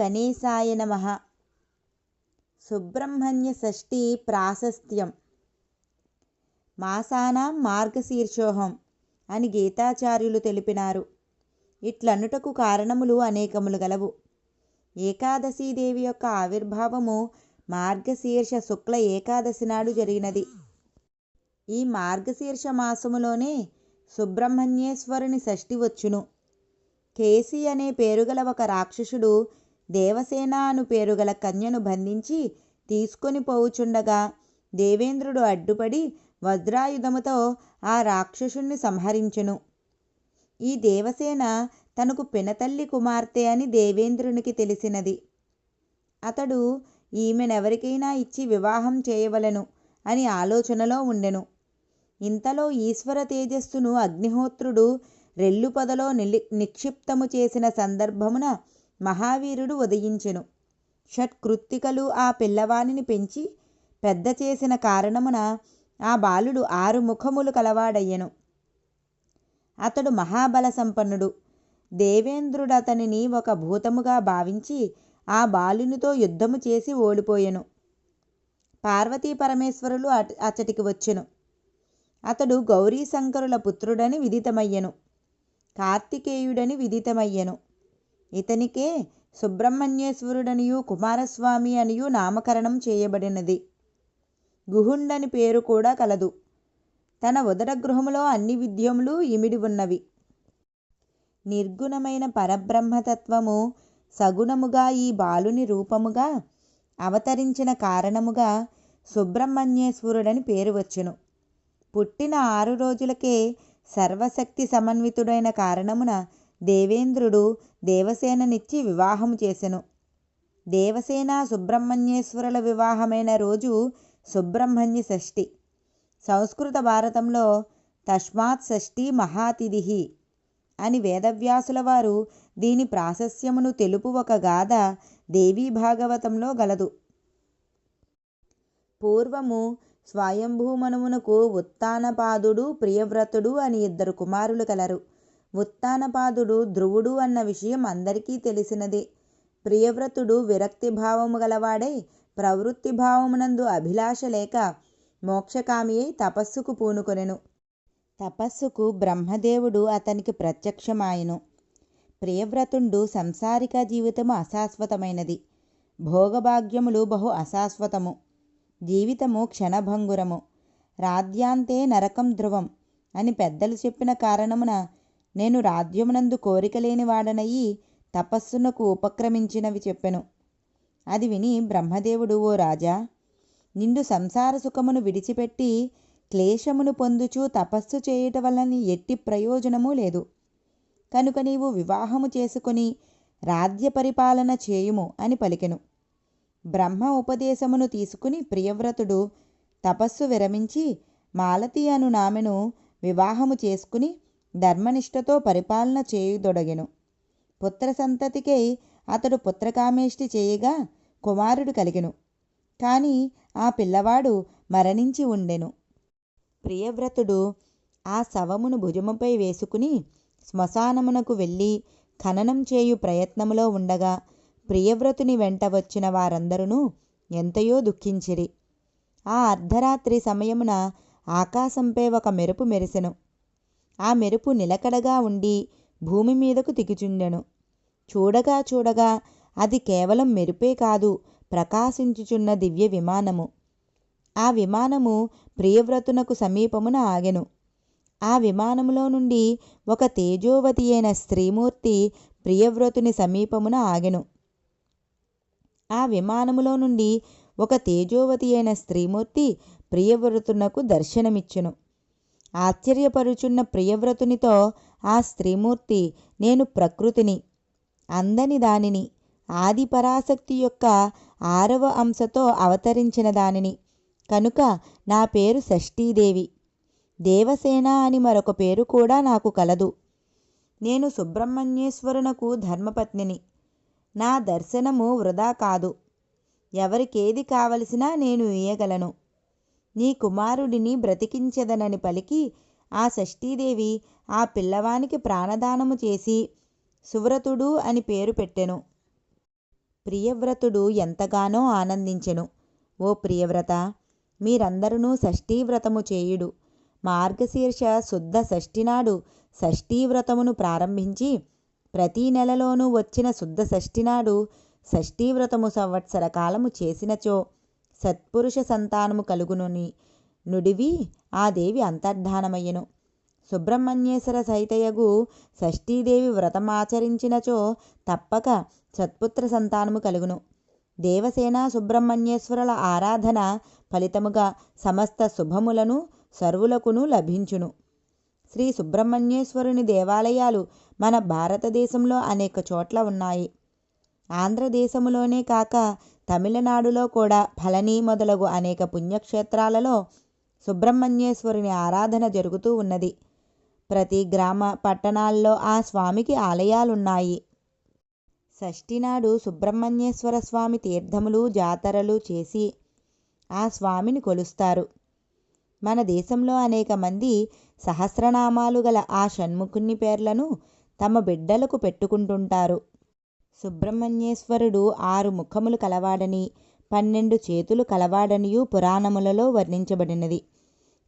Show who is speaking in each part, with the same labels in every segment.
Speaker 1: గణేశాయ నమ. సుబ్రహ్మణ్య షష్ఠి ప్రాశస్త్యం. మాసానాం మార్గశీర్షోహం అని గీతాచార్యులు తెలిపినారు. ఇట్లనుటకు కారణములు అనేకములు గలవు. ఏకాదశీదేవి యొక్క ఆవిర్భావము మార్గశీర్ష శుక్ల ఏకాదశి నాడు జరిగినది. ఈ మార్గశీర్ష మాసములోనే సుబ్రహ్మణ్యేశ్వరుని షష్ఠి వచ్చును. కేసి అనే పేరుగల ఒక రాక్షసుడు దేవసేన అను పేరుగల కన్యను బంధించి తీసుకొని పోవుచుండగా దేవేంద్రుడు అడ్డుపడి వజ్రాయుధముతో ఆ రాక్షసుణ్ణి సంహరించెను. ఈ దేవసేన తనకు పినతల్లి కుమార్తె అని దేవేంద్రునికి తెలిసినది. అతడు ఈమెనెవరికైనా ఇచ్చి వివాహం చేయవలెను అని ఆలోచనలో ఉండెను. ఇంతలో ఈశ్వర తేజస్సును అగ్నిహోత్రుడు రెల్లుపదలో నిలి నిక్షిప్తము చేసిన సందర్భమున మహావీరుడు ఉదయించెను. షట్కృత్తికలు ఆ పిల్లవానిని పెంచి పెద్ద చేసిన కారణమున ఆ బాలుడు ఆరు ముఖములు కలవాడయ్యెను. అతడు మహాబల సంపన్నుడు. దేవేంద్రుడతనిని ఒక భూతముగా భావించి ఆ బాలునితో యుద్ధము చేసి ఓడిపోయెను. పార్వతీ పరమేశ్వరులు అచ్చటికి వచ్చెను. అతడు గౌరీశంకరుల పుత్రుడని విదితమయ్యెను. కార్తికేయుడని విదితమయ్యెను. ఇతనికే సుబ్రహ్మణ్యేశ్వరుడనియు కుమారస్వామి అనియు నామకరణం చేయబడినది. గుహుండని పేరు కూడా కలదు. తన ఉదర గృహములో అన్ని విద్యములు ఇమిడి ఉన్నవి. నిర్గుణమైన పరబ్రహ్మతత్వము సగుణముగా ఈ బాలుని రూపముగా అవతరించిన కారణముగా సుబ్రహ్మణ్యేశ్వరుడని పేరు వచ్చును. పుట్టిన ఆరు రోజులకే సర్వశక్తి సమన్వితుడైన కారణమున దేవేంద్రుడు దేవసేననిచ్చి వివాహము చేసెను. దేవసేన సుబ్రహ్మణ్యేశ్వరుల వివాహమైన రోజు సుబ్రహ్మణ్య షష్ఠి. సంస్కృత భారతంలో తస్మాత్ షష్ఠి మహాతిథి అని వేదవ్యాసుల వారు దీని ప్రాశస్యమును తెలుపు ఒక గాథ దేవీ భాగవతంలో గలదు. పూర్వము స్వయంభూమనుమునకు ఉత్తానపాదుడు ప్రియవ్రతుడు అని ఇద్దరు కుమారులు కలరు. ఉత్తానపాదుడు ధ్రువుడు అన్న విషయం అందరికీ తెలిసినదే. ప్రియవ్రతుడు విరక్తి భావము గలవాడై ప్రవృత్తి భావమునందు అభిలాష లేక మోక్షకామి అయి తపస్సుకు పూనుకొనెను. తపస్సుకు బ్రహ్మదేవుడు అతనికి ప్రత్యక్షమాయను. ప్రియవ్రతుండు సంసారిక జీవితము అశాశ్వతమైనది. భోగభాగ్యములు బహు అశాశ్వతము. జీవితము క్షణభంగురము. రాద్యాంతే నరకం ధ్రువం అని పెద్దలు చెప్పిన కారణమున నేను రాజ్యమునందు కోరిక లేని వాడనయ్యి తపస్సునకు ఉపక్రమించినవి చెప్పెను. అది విని బ్రహ్మదేవుడు ఓ రాజా నిండు సంసార సుఖమును విడిచిపెట్టి క్లేశమును పొందుచూ తపస్సు చేయుట వలన ఎట్టి ప్రయోజనము లేదు. కనుక నీవు వివాహము చేసుకొని రాజ్య పరిపాలన చేయుము అని పలికెను. బ్రహ్మ ఉపదేశమును తీసుకుని ప్రియవ్రతుడు తపస్సు విరమించి మాలతి అను నామెను వివాహము చేసుకుని ధర్మనిష్టతో పరిపాలన చేయుదొడగెను. పుత్ర సంతతికై అతడు పుత్రకామేష్టి చేయగా కుమారుడు కలిగెను. కానీ ఆ పిల్లవాడు మరణించి ఉండెను. ప్రియవ్రతుడు ఆ శవమును భుజముపై వేసుకుని శ్మశానమునకు వెళ్ళి ఖననం చేయు ప్రయత్నములో ఉండగా ప్రియవ్రతుని వెంట వచ్చిన వారందరూ ఎంతయో దుఃఖించిరి. ఆ అర్ధరాత్రి సమయమున ఆకాశంపై ఒక మెరుపు మెరిసెను. ఆ మెరుపు నిలకడగా ఉండి భూమి మీదకు దిగుచుండెను. చూడగా చూడగా అది కేవలం మెరుపే కాదు ప్రకాశించుచున్న దివ్య విమానము. ఆ విమానము ప్రియవ్రతునకు సమీపమున ఆగెను. ఆ విమానములో నుండి ఒక తేజోవతి అయిన స్త్రీమూర్తి ప్రియవ్రతుని సమీపమున ఆగెను. ఆ విమానములో నుండి ఒక తేజోవతి అయిన స్త్రీమూర్తి ప్రియవ్రతునకు దర్శనమిచ్చెను. ఆశ్చర్యపరుచున్న ప్రియవ్రతునితో ఆ స్త్రీమూర్తి నేను ప్రకృతిని అందని దానిని ఆది పరాశక్తి యొక్క ఆరవ అంశతో అవతరించిన దానిని. కనుక నా పేరు షష్ఠీదేవి. దేవసేన అని మరొక పేరు కూడా నాకు కలదు. నేను సుబ్రహ్మణ్యేశ్వరునకు ధర్మపత్నిని. నా దర్శనము వృధా కాదు. ఎవరికేది కావలసినా నేను ఇయ్యగలను. నీ కుమారుడిని బ్రతికించెదనని పలికి ఆ షష్ఠీదేవి ఆ పిల్లవానికి ప్రాణదానము చేసి సువ్రతుడు అని పేరు పెట్టెను. ప్రియవ్రతుడు ఎంతగానో ఆనందించెను. ఓ ప్రియవ్రత మీరందరూ షష్ఠీవ్రతము చేయుడు. మార్గశీర్ష శుద్ధ షష్ఠినాడు షష్ఠీవ్రతమును ప్రారంభించి ప్రతి నెలలోనూ వచ్చిన శుద్ధ షష్ఠినాడు షష్ఠీవ్రతము సంవత్సర కాలము చేసినచో సత్పురుష సంతానము కలుగునుని నుడివి ఆ దేవి అంతర్ధానమయ్యను. సుబ్రహ్మణ్యేశ్వర సహితయగు షష్ఠీదేవి వ్రతమాచరించినచో తప్పక సత్పుత్ర సంతానము కలుగును. దేవసేన సుబ్రహ్మణ్యేశ్వరుల ఆరాధన ఫలితముగా సమస్త శుభములను సర్వులకును లభించును. శ్రీ సుబ్రహ్మణ్యేశ్వరుని దేవాలయాలు మన భారతదేశంలో అనేక చోట్ల ఉన్నాయి. ఆంధ్రదేశములోనే కాక తమిళనాడులో కూడా ఫలని మొదలగు అనేక పుణ్యక్షేత్రాలలో సుబ్రహ్మణ్యేశ్వరుని ఆరాధన జరుగుతూ ఉన్నది. ప్రతి గ్రామ పట్టణాల్లో ఆ స్వామికి ఆలయాలున్నాయి. షష్ఠినాడు సుబ్రహ్మణ్యేశ్వర స్వామి తీర్థములు జాతరలు చేసి ఆ స్వామిని కొలుస్తారు. మన దేశంలో అనేక మంది సహస్రనామాలు గల ఆ షణ్ముఖుని పేర్లను తమ బిడ్డలకు పెట్టుకుంటుంటారు. సుబ్రహ్మణ్యేశ్వరుడు ఆరు ముఖములు కలవాడని పన్నెండు చేతులు కలవాడనియు పురాణములలో వర్ణించబడినది.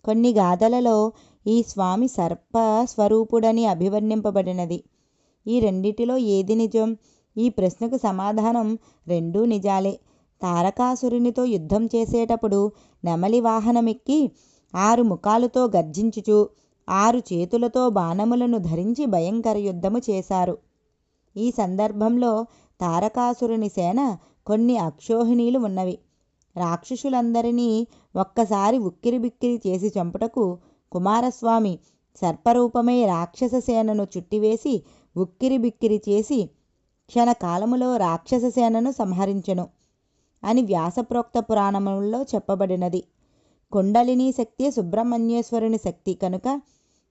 Speaker 1: కొన్ని గాథలలో ఈ స్వామి సర్ప స్వరూపుడని అభివర్ణింపబడినది. ఈ రెండిటిలో ఏది నిజం? ఈ ప్రశ్నకు సమాధానం రెండూ నిజాలే. తారకాసురునితో యుద్ధం చేసేటప్పుడు నెమలి వాహనమెక్కి ఆరు ముఖాలతో గర్జించుచు ఆరు చేతులతో బాణములను ధరించి భయంకర యుద్ధము చేశారు. ఈ సందర్భంలో తారకాసురుని సేన కొన్ని అక్షోహిణీలు ఉన్నవి. రాక్షసులందరినీ ఒక్కసారి ఉక్కిరిబిక్కిరి చేసి చంపుటకు కుమారస్వామి సర్పరూపమై రాక్షస సేనను చుట్టివేసి ఉక్కిరిబిక్కిరి చేసి క్షణకాలములో రాక్షస సేనను సంహరించెను అని వ్యాసప్రోక్త పురాణములలో చెప్పబడినది. కుండలిని శక్తి సుబ్రహ్మణ్యేశ్వరుని శక్తి కనుక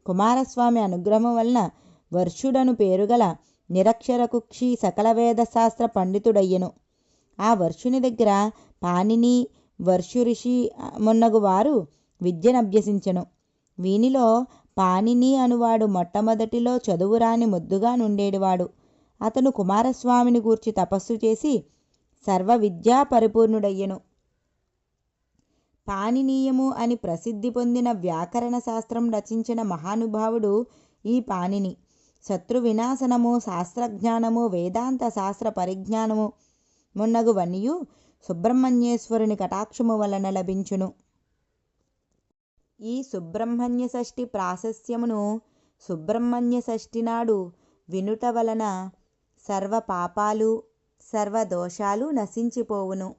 Speaker 1: కుమారస్వామి అనుగ్రహం వలన వర్షుడను పేరుగల నిరక్షరకుక్షి సకల వేదశాస్త్ర పండితుడయ్యెను. ఆ వర్షుని దగ్గర పాణిని వర్షురిషి మొన్నగు వారు విద్యనభ్యసించను. వీనిలో పాణిని అనువాడు మొట్టమొదటిలో చదువురాని ముద్దుగా నుండేడివాడు. అతను కుమారస్వామిని గూర్చి తపస్సు చేసి సర్వ విద్యా పరిపూర్ణుడయ్యెను. పాణినీయము అని ప్రసిద్ధి పొందిన వ్యాకరణ శాస్త్రం రచించిన మహానుభావుడు ఈ పాణిని. శత్రు వినాశనము శాస్త్రజ్ఞానము వేదాంత శాస్త్ర పరిజ్ఞానము మున్నగువన్నీయు సుబ్రహ్మణ్యేశ్వరుని కటాక్షము వలన లభించును. ఈ సుబ్రహ్మణ్య షష్ఠి ప్రాశస్యమును సుబ్రహ్మణ్య షష్ఠి నాడు వినుట వలన సర్వ పాపాలు సర్వ దోషాలు నశించిపోవును.